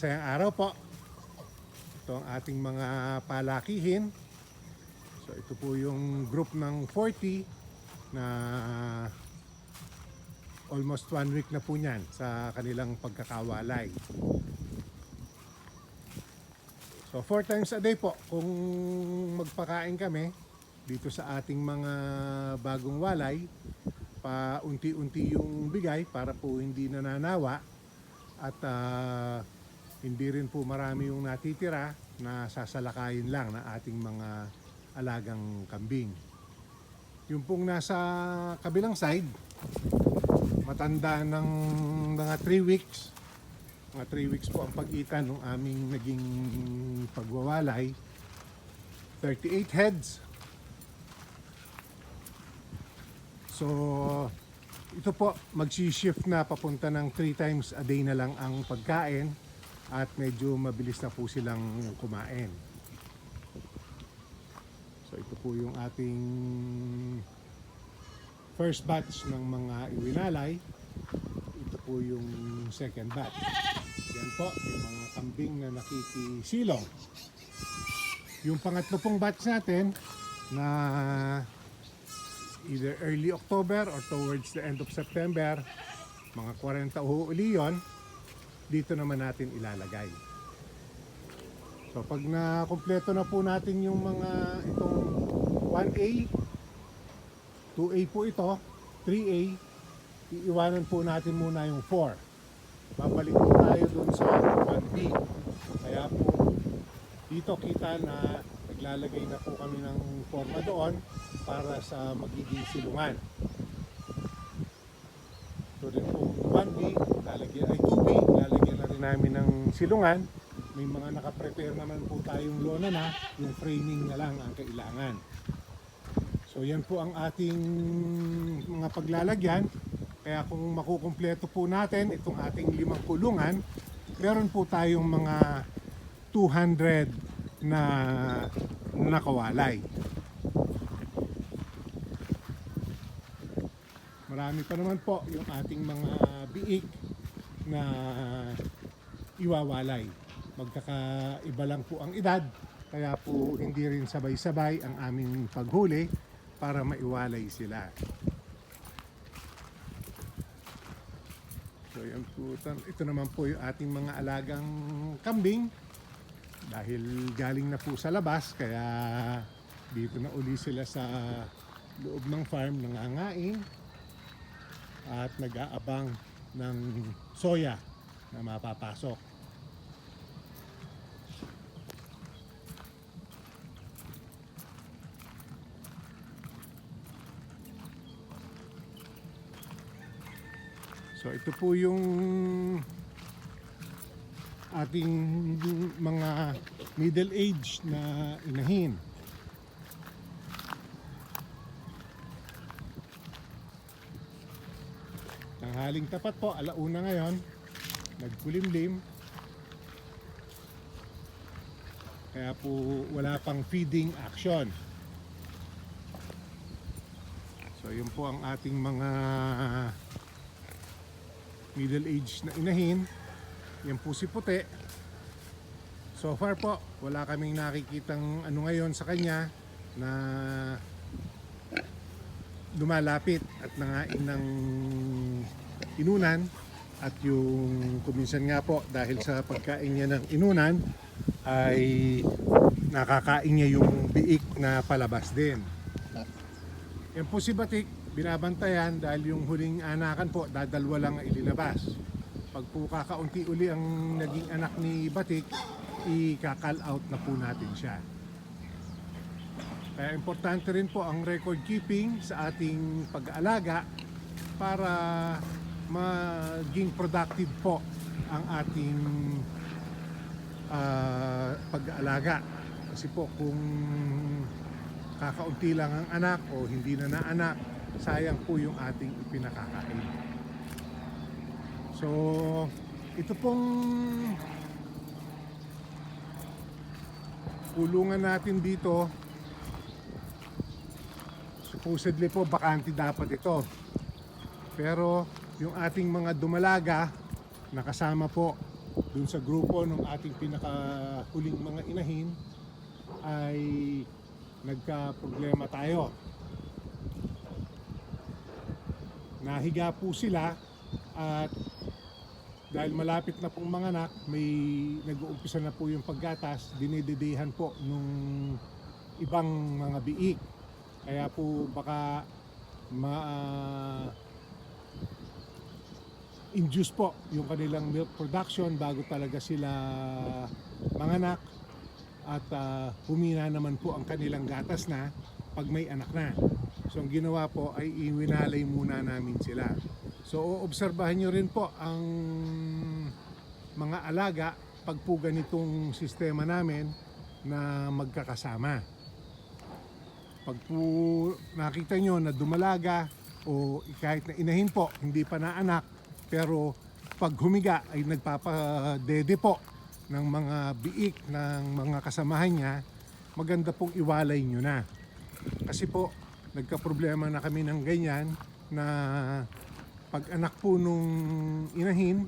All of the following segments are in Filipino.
masayang araw po. Ito ang ating mga palakihin. So ito po yung group ng 40 na almost one week na po niyan sa kanilang pagkakawalay. So four times a day po kung magpakain kami dito sa ating mga bagong walay paunti-unti yung bigay para po hindi nananawa at ah, hindi rin po marami yung natitira na sasalakayin lang ng ating mga alagang kambing. Yung pong nasa kabilang side, matanda ng mga 3 weeks, mga 3 weeks po ang pagitan ng aming naging pagwawalay. 38 heads. So, ito po, magsi-shift na papunta ng 3 times a day na lang ang pagkain at medyo mabilis na po silang kumain. So, ito po yung ating first batch ng mga iwinalay. Ito po yung second batch. Yan po, yung mga kambing na nakikisilong. Yung pangatlo pong batch natin na either early October or towards the end of September, mga 40 uli yun, dito naman natin ilalagay. So pag na kumpleto na po natin yung mga itong 1A, 2A po ito, 3A, iiwanan po natin muna yung 4. Babalik po tayo dun sa 1B. Kaya po dito kita na naglalagay na po kami ng forma doon para sa magiging silungan. So din po 1B, lalagyan ay 2B, lalagyan na rin namin ng silungan. May mga nakaprepare naman po tayong lona na, yung framing na lang ang kailangan. So yan po ang ating mga paglalagyan. Kaya kung makukumpleto po natin itong ating limang kulungan, meron po tayong mga 200 na nakawalay. Marami pa naman po yung ating mga biik na iwawalay. Magkakaiba lang po ang edad, kaya po hindi rin sabay-sabay ang aming paghuli para maiwalay sila. So yan po, ito naman po yung ating mga alagang kambing dahil galing na po sa labas kaya dito na uli sila sa loob ng farm nangangain at nag-aabang ng soya na mapapasok. So ito po yung ating mga middle age na inahin. Tanghaling tapat po, alauna ngayon. Nagkulimlim. Kaya po wala pang feeding action. So yun po ang ating mga middle age na inahin. Yan po si puti. So far po, wala kaming nakikitang ano ngayon sa kanya na lumalapit at nangain ng inunan at yung kuminsan nga po dahil sa pagkain niya ng inunan ay nakakain niya yung biik na palabas din. Yan po si Batik, binabantayan dahil yung huling anakan po, dadalwa lang ang ililabas. Pag po kakaunti uli ang naging anak ni Batik, i-call out na po natin siya. Kaya importante rin po ang record keeping sa ating pag-aalaga para maging productive po ang ating ah, pag-aalaga. Kasi po kung kakaunti lang ang anak o hindi na naanak, sayang po yung ating ipinakakain. So, ito pong kulungan natin dito supposedly po bakante dapat ito pero yung ating mga dumalaga nakasama po dun sa grupo ng ating pinakahuling mga inahin ay nagka-problema tayo. Nahiga po sila at dahil malapit na pong manganak, may nag-uumpisa na po yung paggatas, dinididihan po nung ibang mga biik. Kaya po baka ma induce po yung kanilang milk production bago talaga sila manganak at ah, humina naman po ang kanilang gatas na pag may anak na. So ang ginawa po ay iwinalay muna namin sila. So obserbahan nyo rin po ang mga alaga pag po ganitong sistema namin na magkakasama. Pag po nakita nyo na dumalaga o kahit na inahin po, hindi pa na anak, pero pag humiga ay nagpapadede po ng mga biik ng mga kasamahan niya, maganda pong iwalay nyo na. Kasi po, nagka-problema na kami ng ganyan na pag anak po nung inahin,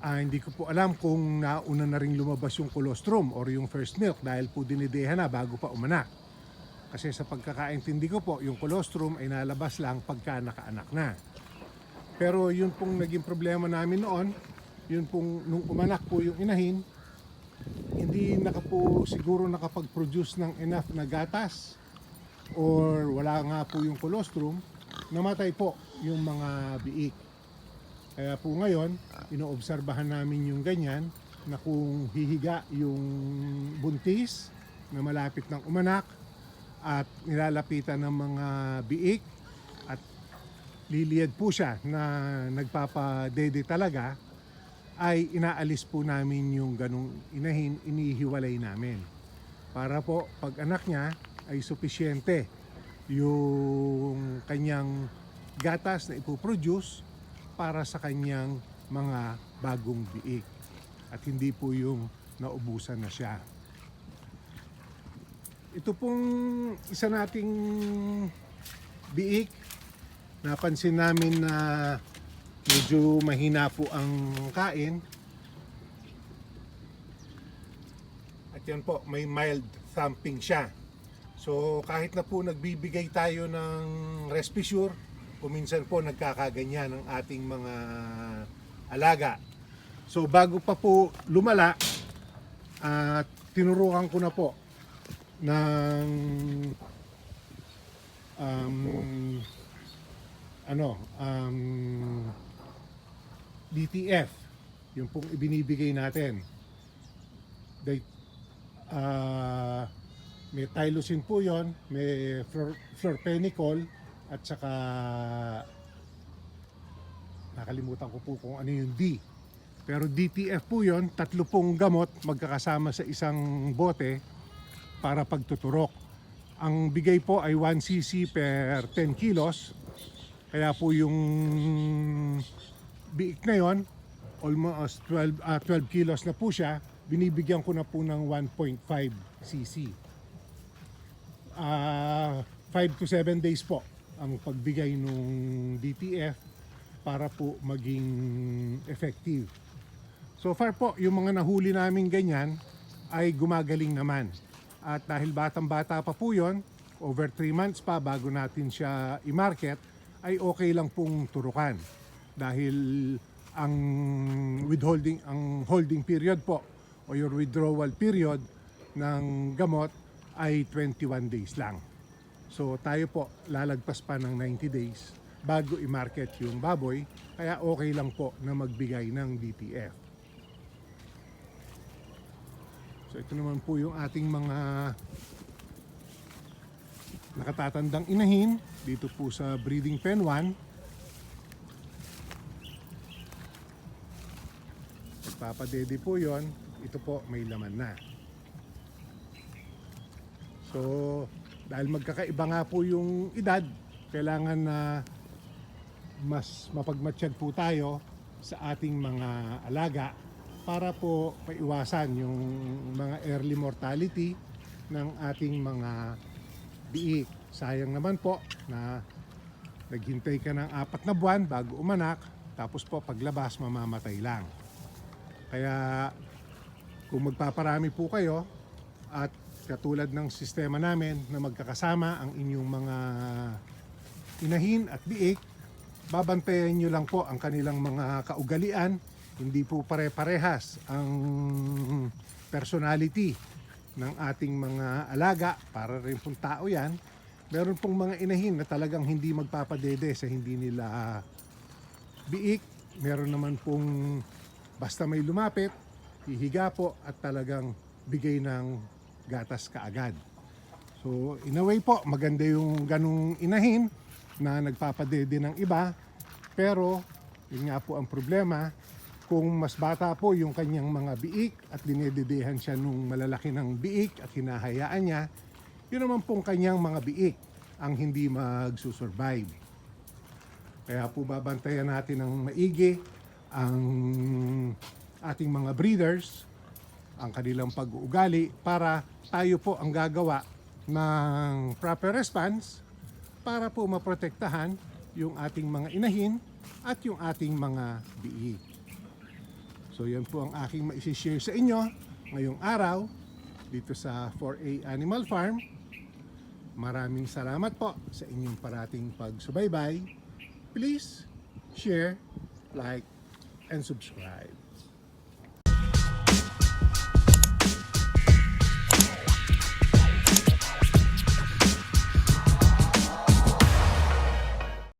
ah, hindi ko po alam kung nauna na rin lumabas yung colostrum or yung first milk dahil po dinidehan na bago pa umanak. Kasi sa pagkakaintindi ko po, yung colostrum ay nalabas lang pagka nakaanak na. Pero yun pong naging problema namin noon, yun pong nung umanak po yung inahin, hindi naka po siguro nakapag-produce ng enough na gatas or wala nga po yung colostrum, namatay po yung mga biik. Kaya po ngayon, inoobserbahan namin yung ganyan na kung hihiga yung buntis na malapit ng umanak at nilalapitan ng mga biik at liliyad po siya na nagpapadede talaga ay inaalis po namin yung ganong inahin, inihiwalay namin. Para po pag anak niya ay supisyente yung kanyang gatas na ipoproduce para sa kanyang mga bagong biik. At hindi po yung naubusan na siya. Ito pong isa nating biik. Napansin namin na medyo mahina po ang kain. At yan po, may mild thumping siya. So kahit na po nagbibigay tayo ng Respisure, kuminsan po nagkakaganyan ang ating mga alaga. So bago pa po lumala, at tinurukan ko na po ng um, ano, um, DTF, yung pong ibinibigay natin. They, ah, may tylosin po yon, may flor, florpenicol, at saka nakalimutan ko po kung ano yung D. Pero DTF po yon, tatlo pong gamot magkakasama sa isang bote para pagtuturok. Ang bigay po ay 1 cc per 10 kilos. Kaya po yung biik na yon, almost 12, ah, 12 kilos na po siya, binibigyan ko na po ng 1.5 cc. Ah, 5 to 7 days po ang pagbigay nung DTF para po maging effective. So far po, yung mga nahuli namin ganyan ay gumagaling naman. At dahil batang-bata pa po yon, over 3 months pa bago natin siya i-market, ay okay lang pong turukan. Dahil ang withholding, ang holding period po o your withdrawal period ng gamot ay 21 days lang. So tayo po lalagpas pa ng 90 days bago i-market yung baboy, kaya okay lang po na magbigay ng DTF. So ito naman po yung ating mga nakatatandang inahin dito po sa breeding pen 1. Nagpapadede po yon. Ito po may laman na. So dahil magkakaiba nga po yung edad, kailangan na mas mapagmatsyag po tayo sa ating mga alaga para po maiwasan yung mga early mortality ng ating mga biik. Sayang naman po na naghintay ka ng apat na buwan bago umanak, tapos po paglabas mamamatay lang. Kaya kung magpaparami po kayo at katulad ng sistema namin na magkakasama ang inyong mga inahin at biik, babantayan nyo lang po ang kanilang mga kaugalian. Hindi po pare-parehas ang personality ng ating mga alaga, para rin pong tao yan. Meron pong mga inahin na talagang hindi magpapadede sa hindi nila biik. Meron naman pong basta may lumapit, hihiga po at talagang bigay ng gatas kaagad. So in a way po, maganda yung ganong inahin na nagpapadede ng iba. Pero yun nga po ang problema, kung mas bata po yung kanyang mga biik at dinededehan siya nung malalaki ng biik at hinahayaan niya, yun naman pong kanyang mga biik ang hindi magsusurvive. Kaya po babantayan natin ng maigi ang ating mga breeders, ang kanilang pag-uugali para tayo po ang gagawa ng proper response para po maprotektahan yung ating mga inahin at yung ating mga biik. So yan po ang aking maisishare sa inyo ngayong araw dito sa 4A Animal Farm. Maraming salamat po sa inyong parating pagsubaybay. Please share, like, and subscribe.